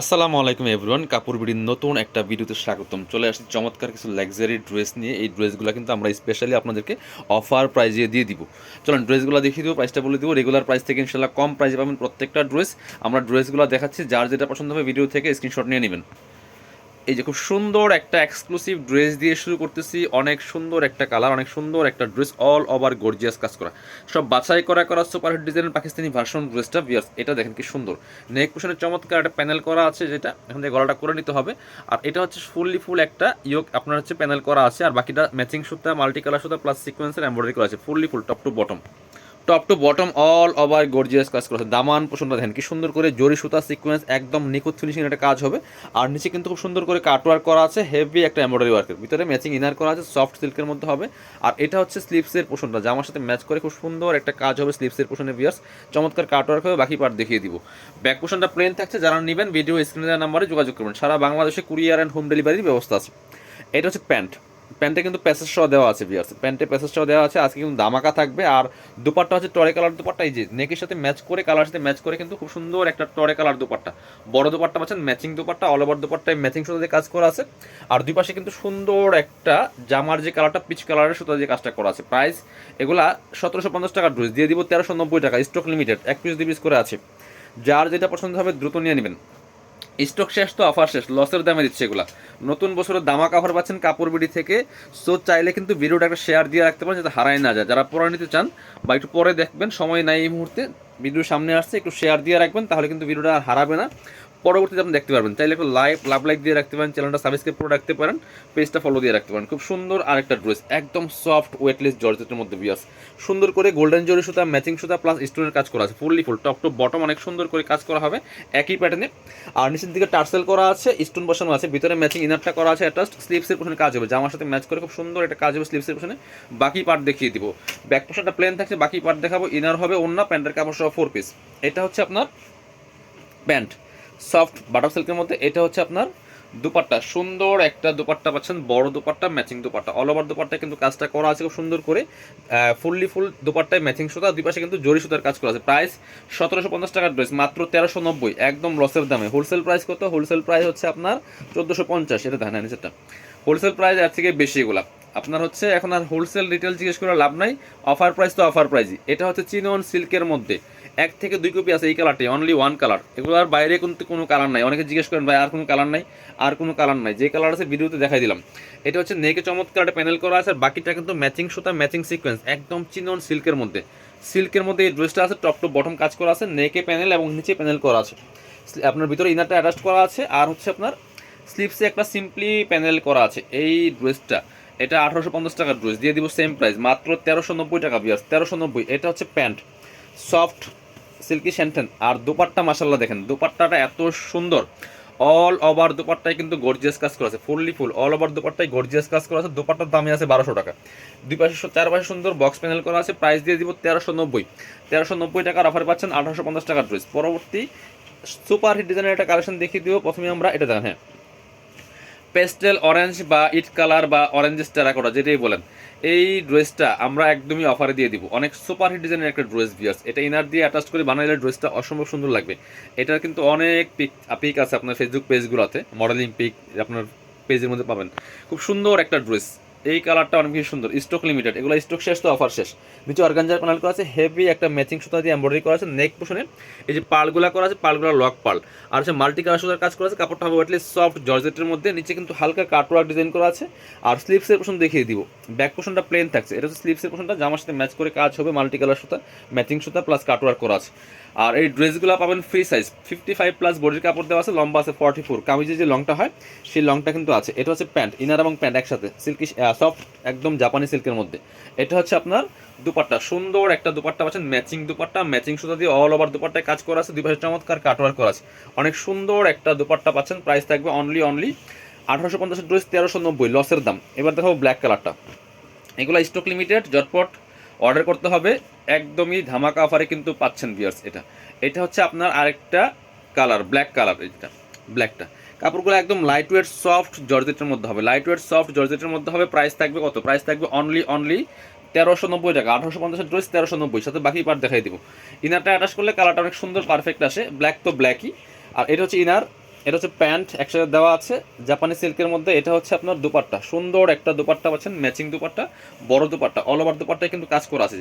আসসালামু আলাইকুম এভরিওয়ান কাপড় বিড়ির নতুন একটা ভিডিওতে স্বাগতম। চলে আসছি চমৎকার কিছু লাক্সারি ড্রেস নিয়ে। এই ড্রেসগুলো কিন্তু আমরা স্পেশালি আপনাদেরকে অফার প্রাইজে দিয়ে দিব। চলুন ড্রেসগুলো দেখিয়ে দিব প্রাইসটা বলে দিব। রেগুলার প্রাইস থেকে ইনশাল্লাহ কম প্রাইজে পাবেন প্রত্যেকটা ড্রেস আমরা ড্রেসগুলো দেখাচ্ছি, যার যেটা পছন্দ হবে ভিডিও থেকে স্ক্রিনশট নিয়ে নেবেন। এই যে খুব সুন্দর একটা এক্সক্লুসিভ ড্রেস দিয়ে শুরু করতেছি। অনেক সুন্দর একটা কালার অনেক সুন্দর একটা ড্রেস অল ওভার গর্জিয়াস কাজ করা। সব বাছাই করা করা সুপার হিট ডিজাইনের পাকিস্তানি ভার্সন ড্রেসটা বিয়ার্স এটা দেখেন কি সুন্দর। নেক পোশনের চমৎকার একটা প্যানেল করা আছে যেটা, এখান থেকে গলাটা করে নিতে হবে। আর এটা হচ্ছে ফুললি ফুল একটা ইয়োক আপনার হচ্ছে প্যানেল করা আছে। আর বাকিটা ম্যাচিং সুতা মাল্টি কালার সুতা প্লাস সিকোয়েন্সের এমব্রয়ডারি করা আছে fully full top to bottom top to bottom all over gorgeous কাজ করেছে দামান পোষণটা দেখেন, কি সুন্দর করে জরি সুতা সিকোয়েন্স একদম নিখুঁত ফিনিশিং একটা কাজ হবে। আর নিচে কিন্তু খুব সুন্দর করে কাটওয়ার্ক করা আছে হেভি একটা এমব্রয়ডারি ওয়ার্কের ভিতরে ম্যাচিং ইনার করা আছে সফট সিল্কের মধ্যে হবে। আর এটা হচ্ছে স্লিপসের পোষণটা জামার সাথে ম্যাচ করে খুব সুন্দর একটা কাজ হবে স্লিপসের পোষণে বিয়ার্স চমৎকার কাটওয়ার্ক হবে বাকি পার্ট দেখিয়ে দিব। ব্যাক পোষণটা প্লেন থাকছে, যারা নেবেন ভিডিও স্ক্রিনে নাম্বারে যোগাযোগ করবেন। সারা বাংলাদেশে কুরিয়ার অ্যান্ড হোম ডেলিভারির ব্যবস্থা আছে। এটা হচ্ছে প্যান্ট প্যান্টে কিন্তু প্যাসেজ সহ দেওয়া আছে বিয়ার্স প্যান্টে প্যাসেজ সহ দেওয়া আছে, আজকে কিন্তু দামাকা থাকবে। আর দুপাট্টা হচ্ছে টরে কালার দুপাট্টা, এই যে নেকের সাথে ম্যাচ করে, কালার সাথে ম্যাচ করে কিন্তু খুব সুন্দর একটা টরে কালার দুপাট্টা। বড় দুপাট্টা পাচ্ছেন ম্যাচিং দুপাট্টা অল ওভার দুপাট্টায় ম্যাচিং সুতা দিয়ে কাজ করা আছে। আর দুই পাশে কিন্তু সুন্দর একটা জামার যে কালারটা, পিচ কালারের সুতা দিয়ে কাজটা করা আছে। প্রাইস এগুলা সতেরোশো পঞ্চাশ টাকা ড্রেস। দিয়ে দিব তেরোশো নব্বই টাকা স্টক লিমিটেড এক পিস দুই পিস করে আছে। যার যেটা পছন্দ হবে দ্রুত নিয়ে নেবেন। স্টক শেষ তো অফার শেষ লসের দামে দিচ্ছে এগুলো। নতুন বছরের দামা কাভার পাচ্ছেন কাপড় বিড়ি থেকে সো চাইলে কিন্তু ভিডিওটা একটা শেয়ার দিয়ে রাখতে পারেন যাতে হারায় না যায়। যারা পরে নিতে চান বা একটু পরে দেখবেন, সময় নাই এই মুহূর্তে ভিডিও সামনে আসছে, একটু শেয়ার দিয়ে রাখবেন, তাহলে কিন্তু ভিডিওটা আর হারাবে না। পরবর্তীতে আপনি দেখতে পারবেন। চাইলে একটু লাইভ লাভ লাইক দিয়ে রাখতে পারেন চ্যানেলটা সাবস্ক্রাইব করে রাখতে পারেন পেজটা ফলো দিয়ে রাখতে পারেন। খুব সুন্দর আরেকটা ড্রেস একদম সফট ওয়েটলেস জর্জেটের মধ্যে বিয়াস সুন্দর করে গোল্ডেন জরি সুতা ম্যাচিং সুতা প্লাস স্টোনের কাজ করা আছে fully full top to bottom অনেক সুন্দর করে কাজ করা হবে, একই প্যাটার্নে আর নিচের দিকে টার্সেল করা আছে স্টোন বসানো আছে, ভিতরে ম্যাচিং ইনারটা করা আছে অ্যাটাস্ট স্লিপসের পোশনে কাজ হবে। জামার সাথে ম্যাচ করে খুব সুন্দর একটা কাজ হবে স্লিপসের পোশনে। বাকি পার্ট দেখিয়ে দিব। ব্যাক পোশনটা প্লেন থাকছে, বাকি পার্ট দেখাবো ইনার হবে অন্য প্যান্টের কাপড় সহ ফোর পিস এটা হচ্ছে আপনার প্যান্ট সফট বাটার সিল্কের মধ্যে, এটা হচ্ছে আপনার দুপাট্টা। সুন্দর একটা দুপাট্টা পাচ্ছেন, বড় dupatta matching dupatta. All over dupatta কিন্তু কাজটা করা আছে খুব সুন্দর করে। ফুললি ফুল দুপাট্টায় ম্যাচিং সুতা, দুই পাশে কিন্তু জরি সুতার কাজ করা আছে। প্রাইস সতেরোশো পঞ্চাশ টাকার ড্রেস মাত্র তেরোশো নব্বই। একদম লসের দামে। হোলসেল প্রাইস কত? হোলসেল প্রাইস হচ্ছে আপনার চোদ্দোশো পঞ্চাশ। এটা দেখেন নিচেরটা হোলসেল প্রাইস এর থেকে বেশি এগুলা। আপনার হচ্ছে এখন আর হোলসেল রিটেল জিজ্ঞেস করে লাভ নাই। অফার প্রাইস তো অফার প্রাইসই এটা হচ্ছে চিনন সিল্কের মধ্যে। এক থেকে দুই কপি আছে এই কালারটি অনলি ওয়ান কালার এগুলোর বাইরে কিন্তু কোনো কালার নাই। অনেকে জিজ্ঞেস করেন, ভাই, আর কোনো কালার নাই? আর কোনো কালার নাই। যে কালার আছে ভিডিওতে দেখাই দিলাম। এটা হচ্ছে নেকে চমৎকার একটা প্যানেল করা আছে, আর বাকিটা কিন্তু ম্যাচিং সুতা ম্যাচিং সিকোয়েন্স একদম চিনন সিল্কের মধ্যে। সিল্কের মধ্যে এই ড্রেসটা আছে টপ টু বটম কাজ করা আছে নেকে প্যানেল এবং নিচে প্যানেল করা আছে। আপনার ভিতরে ইনারটা অ্যাটাচ করা আছে, আর হচ্ছে আপনার স্লিপসে একটা সিম্পলি প্যানেল করা আছে, এই ড্রেসটা এটা আঠারোশো পঞ্চাশ টাকার ড্রেস দিয়ে দিব সেম প্রাইস মাত্র তেরোশো নব্বই টাকা বিয়ার্স তেরোশো নব্বই। এটা হচ্ছে প্যান্ট। সফট সিল্কি স্যান্টেন আর দুপাট্টা মাসাল্লাহ দেখেন, দুপাট্টাটা এত সুন্দর। অল ওভার দুপাট্টায় কিন্তু গর্জিয়াস কাজ করা আছে ফুললি ফুল অল ওভার দুপাট্টায় গর্জিয়াস কাজ করা আছে, দুপাট্টার দামে আছে বারোশো টাকা। দুই পাশে চার পাশে সুন্দর বক্স প্যানেল করা আছে প্রাইস দিয়ে দিব তেরোশো নব্বই। তেরোশো নব্বই টাকার অফার পাচ্ছেন আঠারোশো পঞ্চাশ টাকার ড্রেস পরবর্তী সুপার হিট ডিজাইনের একটা কালেকশন দেখিয়ে দিব, প্রথমে আমরা এটা দেখেন হ্যাঁ। পেস্টেল অরেঞ্জ বা ইট কালার বা অরেঞ্জ টেরাকোটা যেটাই বলেন। এই ড্রেসটা আমরা একদমই অফারে দিয়ে দিব। অনেক সুপার হিট ডিজাইনের একটা ড্রেস ভিয়ার্স এটা ইনার দিয়ে অ্যাটাচ করে বানাইলে ড্রেসটা অসম্ভব সুন্দর লাগবে। এটার কিন্তু অনেক পিক পিক আছে আপনার ফেসবুক পেজগুলোতে মডেলিং পিক আপনার পেজের মধ্যে পাবেন। খুব সুন্দর একটা ড্রেস এই কালারটা অনেক বেশি সুন্দর স্টক লিমিটেড এগুলো স্টক শেষ তো অফার শেষ। নিচে অর্গানজার প্যানেল করা আছে হেভি একটা ম্যাচিং সুতা দিয়ে এমব্রয়ডারি করা আছে নেক পোশনে এই যে পালগুলা করা আছে, পালগুলা লক পাল। আর হচ্ছে মাল্টি কালার সুতার কাজ করা আছে, কাপড়টা হবে অ্যাটলিস্ট সফট জর্জেটের মধ্যে, নিচে কিন্তু হালকা কাটওয়ার্ক ডিজাইন করা আছে। আর স্লিপসের পোশন দেখিয়ে দিব। ব্যাক পোশনটা প্লেন থাকছে। এটা হচ্ছে স্লিপসের পোশনটা জামার সাথে ম্যাচ করে কাজ হবে মাল্টি কালার সুতা ম্যাচিং সুতা প্লাস কাটওয়ার্ক করা আছে। আর এই ড্রেসগুলো পাবেন free size fifty five plus বডির কাপড় দেওয়া আছে, লম্বা আছে ফর্টি ফোর কামিজের যে লংটা হয়, সেই লংটা কিন্তু আছে। এটা হচ্ছে প্যান্ট ইনার এবং প্যান্ট একসাথে সিল্কি সফট একদম জাপানি সিল্কের মধ্যে। এটা হচ্ছে আপনার দুপাট্টা। সুন্দর একটা দুপাট্টা পাচ্ছেন, ম্যাচিং দুপাট্টা, ম্যাচিং সুতা দিয়ে অল ওভার দুপাট্টায় কাজ করা আছে দুই পাশে চমৎকার কাটওয়ার্ক করা আছে। অনেক সুন্দর একটা দুপাট্টা পাচ্ছেন প্রাইস থাকবে অনলি অনলি আঠারোশো পঞ্চাশ ড্রেস তেরোশো নব্বই লসের দাম। এবার দেখো ব্ল্যাক কালারটা এগুলো স্টক লিমিটেড জটপট অর্ডার করতে হবে। একদমই ধামাকা অফারে কিন্তু পাচ্ছেন বিয়ার্স এটা। এটা হচ্ছে আপনার আরেকটা কালার ব্ল্যাক কালার এটা ব্ল্যাকটা কাপড়গুলো একদম লাইট ওয়েট সফট জর্জেটের মধ্যে হবে। লাইট ওয়েট সফট জর্জেটের মধ্যে হবে প্রাইস থাকবে কত? প্রাইস থাকবে অনলি অনলি তেরোশো নব্বই টাকা। আঠারোশো পঞ্চাশের ড্রেস তেরোশো নব্বই, সাথে বাকি পার্ট দেখাই দিব। ইনারটা অ্যাটাচ করলে কালারটা অনেক সুন্দর পারফেক্ট আসে। ব্ল্যাক তো ব্ল্যাকই আর এটা হচ্ছে ইনার এটা হচ্ছে প্যান্ট একসাথে দেওয়া আছে। জাপানি সিল্কের মধ্যে এটা হচ্ছে আপনার দুপাট্টা। সুন্দর একটা দুপাট্টা পাচ্ছেন ম্যাচিং দুপাট্টা, বড় দুপাট্টা। অল ওভার দুপাট্টায় কিন্তু কাজ করা আছে।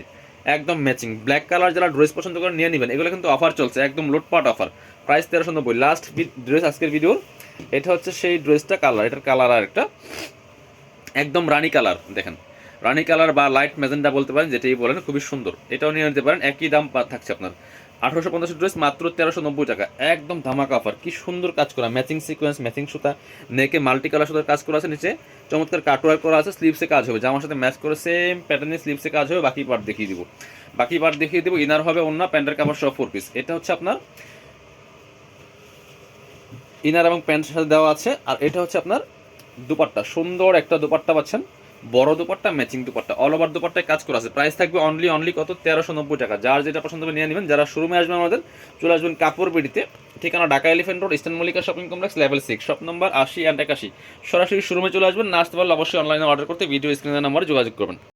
একদম ম্যাচিং ব্ল্যাক কালার যারা ড্রেস পছন্দ করে নিয়ে নেবেন। এগুলো কিন্তু অফার চলছে। একদম লোটপাট অফার প্রাইস তেরোশো নব্বই। লাস্ট ড্রেস আজকের ভিডিওর এটা হচ্ছে সেই ড্রেসটা কালার, এটার কালার আর একটা একদম রানী কালার, দেখেন। রানী কালার বা লাইট ম্যাজেন্ডা বলতে পারেন, যেটাই বলেন, খুবই সুন্দর। এটাও নিয়ে নিতে পারেন, একই দাম থাকছে আপনার। আঠারোশো পঞ্চাশ ড্রেস, মাত্র তেরোশো নব্বই টাকা। একদম ধামাকা অফার কি সুন্দর কাজ করা। ম্যাচিং সিকোয়েন্স ম্যাচিং সুতা নেকে মাল্টি কালার সুতার কাজ করা আছে নিচে। চমৎকার কাটওয়ার করা আছে স্লিপসে কাজ হবে। জামার সাথে ম্যাচ করে সেম প্যাটার্নে স্লিপসে কাজ হবে, বাকি পার্ট দেখিয়ে দিব। বাকি পার্ট দেখিয়ে দিব ইনার হবে অন্য প্যান্টের কাপড় সহ ফোর পিস এটা হচ্ছে আপনার ইনার এবং প্যান্টের সাথে দেওয়া আছে। আর এটা হচ্ছে আপনার দুপাট্টা। সুন্দর একটা দুপাট্টা পাচ্ছেন। বড় dupatta matching dupatta. All over দুপাট্টায় কাজ করা আছে। প্রাইস থাকবে অনলি অনলি কত? তেরোশো নব্বই টাকা। যার যেটা পছন্দ হবে নিয়ে নেবেন। যারা শোরুমে আসবেন আমাদের, চলে আসবেন কাপড় বিডিতে। ঠিকানা Dhaka Elephant Road Eastern Mallika shopping complex level six shop নম্বর আশি অ্যান্ড একাশি। সরাসরি শোরুমে চলে আসবেন। না আসতে পারলে অবশ্যই অনলাইনে অর্ডার করতে ভিডিও স্ক্রিনের নাম্বারে যোগাযোগ করবেন।